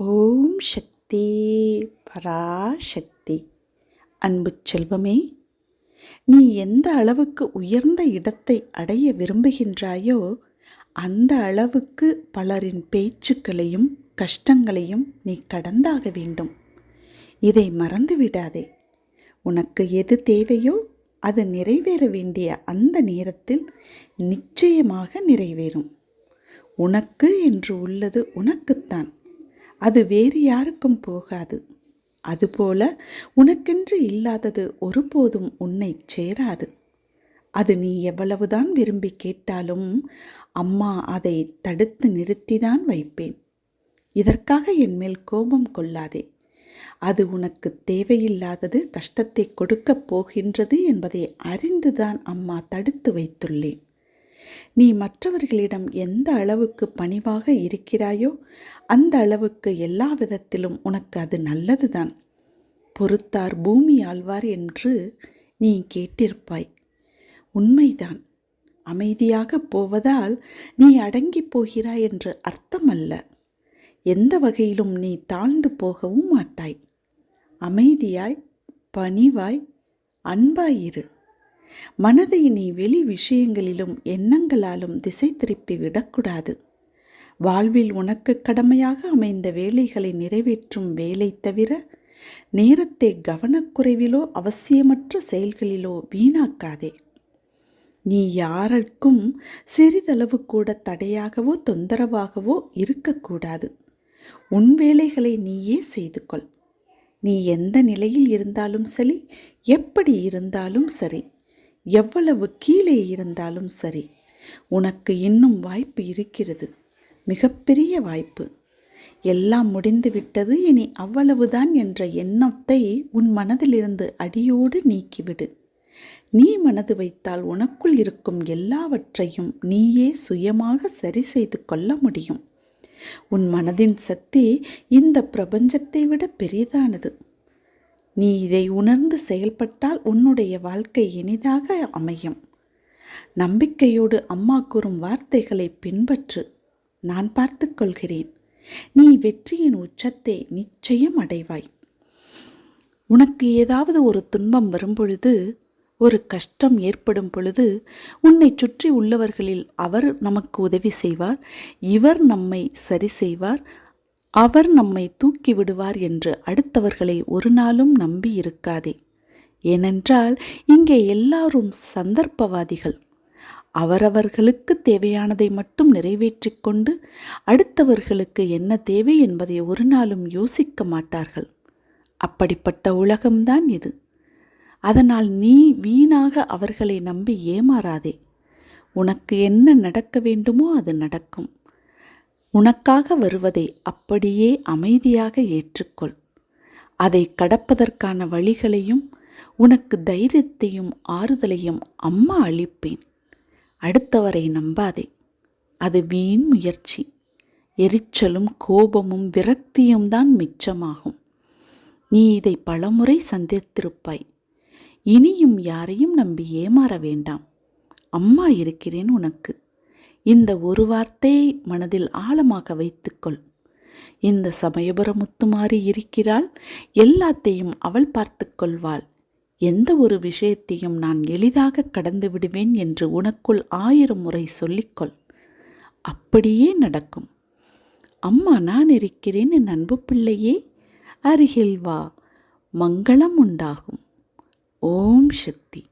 ஓம் சக்தி பராசக்தி. அன்பு செல்வமே நீ எந்த அளவுக்கு உயர்ந்த இடத்தை அடைய விரும்புகின்றாயோ அந்த அளவுக்கு பலரின் பேச்சுக்களையும் கஷ்டங்களையும் நீ கடந்தாக வேண்டும். இதை மறந்து விடாதே. உனக்கு எது தேவையோ அது நிறைவேற வேண்டிய அந்த நேரத்தில் நிச்சயமாக நிறைவேறும். உனக்கு என்று உள்ளது உனக்குத்தான். அது வேறு யாருக்கும் போகாது. அதுபோல உனக்கென்று இல்லாதது ஒருபோதும் உன்னை சேராது. அது நீ எவ்வளவுதான் விரும்பி கேட்டாலும் அம்மா அதை தடுத்து நிறுத்திதான் வைப்பேன். இதற்காக என் மேல் கோபம் கொள்ளாதே. அது உனக்கு தேவையில்லாதது கஷ்டத்தை கொடுக்கப் போகின்றது என்பதை அறிந்துதான் அம்மா தடுத்து வைத்துள்ளேன். நீ மற்றவர்களிடம் எந்த அளவுக்கு பணிவாக இருக்கிறாயோ அந்த அளவுக்கு எல்லா விதத்திலும் உனக்கு அது நல்லதுதான். பொறுத்தார் பூமி ஆழ்வார் என்று நீ கேட்டிருப்பாய். உண்மைதான். அமைதியாக போவதால் நீ அடங்கி போகிறாய் என்று அர்த்தமல்ல. எந்த வகையிலும் நீ தாழ்ந்து போகவும் மாட்டாய். அமைதியாய் பணிவாய் அன்பாயிரு மனதை நீ வெளி விஷயங்களிலும் எண்ணங்களாலும் திசை திருப்பி விடக்கூடாது. வாழ்வில் உனக்கு கடமையாக அமைந்த வேலைகளை நிறைவேற்றும் வேலை தவிர நேரத்தை கவனக்குறைவிலோ அவசியமற்ற செயல்களிலோ வீணாக்காதே. நீ யாருக்கும் சிறிதளவு கூட தடையாகவோ தொந்தரவாகவோ இருக்கக்கூடாது. உன் வேலைகளை நீயே செய்து கொள் நீ எந்த நிலையில் இருந்தாலும் சரி எப்படி இருந்தாலும் சரி. எவ்வளவு கீழே இருந்தாலும் சரி உனக்கு இன்னும் வாய்ப்பு இருக்கிறது. மிகப்பெரிய வாய்ப்பு. எல்லாம் முடிந்துவிட்டது இனி அவ்வளவுதான் என்ற எண்ணத்தை உன் மனதிலிருந்து அடியோடு நீக்கிவிடு. நீ மனது வைத்தால் உனக்குள் இருக்கும் எல்லாவற்றையும் நீயே சுயமாக சரி செய்து கொள்ள முடியும். உன் மனதின் சக்தி இந்த பிரபஞ்சத்தை விட பெரிதானது. நீ இதை உணர்ந்து செயல்பட்டால் உன்னுடைய வாழ்க்கை இனிதாக அமையும். நம்பிக்கையோடு அம்மா கூறும் வார்த்தைகளை பின்பற்று. நான் பார்த்துக்கொள்கிறேன் நீ வெற்றியின் உச்சத்தை நிச்சயம் அடைவாய். உனக்கு ஏதாவது ஒரு துன்பம் வரும்பொழுது ஒரு கஷ்டம் ஏற்படும் பொழுது உன்னை சுற்றி உள்ளவர்களில் அவர் நமக்கு உதவி செய்வார். இவர் நம்மை சரி செய்வார். அவர் நம்மை தூக்கி விடுவார் என்று அடுத்தவர்களை ஒரு நாளும் நம்பி இருக்காதே. ஏனென்றால் இங்கே எல்லாரும் சந்தர்ப்பவாதிகள். அவரவர்களுக்கு தேவையானதை மட்டும் நிறைவேற்றிக் கொண்டு அடுத்தவர்களுக்கு என்ன தேவை என்பதை ஒரு நாளும் யோசிக்க மாட்டார்கள். அப்படிப்பட்ட உலகம்தான் இது. அதனால் நீ வீணாக அவர்களை நம்பி ஏமாறாதே. உனக்கு என்ன நடக்க வேண்டுமோ அது நடக்கும். உனக்காக வருவதை அப்படியே அமைதியாக ஏற்றுக்கொள். அதை கடப்பதற்கான வழிகளையும் உனக்கு தைரியத்தையும் ஆறுதலையும் அம்மா அளிப்பேன். அடுத்தவரை நம்பாதே. அது வீண் முயற்சி. எரிச்சலும் கோபமும் விரக்தியும் தான் மிச்சமாகும். நீ இதை பலமுறை சந்தித்திருப்பாய். இனியும் யாரையும் நம்பி ஏமாற வேண்டாம். அம்மா இருக்கிறேன் உனக்கு. இந்த ஒரு வார்த்தையை மனதில் ஆழமாக வைத்துக்கொள். இந்த சமயபுர முத்துமாறி இருக்கிறாள். எல்லாத்தையும் அவள் பார்த்து கொள்வாள். எந்த ஒரு விஷயத்தையும் நான் எளிதாக கடந்து விடுவேன் என்று உனக்குள் ஆயிரம் முறை சொல்லிக்கொள். அப்படியே நடக்கும். அம்மா நான் இருக்கிறேன் என் அன்பு பிள்ளையே. அருகில் வா. மங்களம் உண்டாகும். ஓம் சக்தி.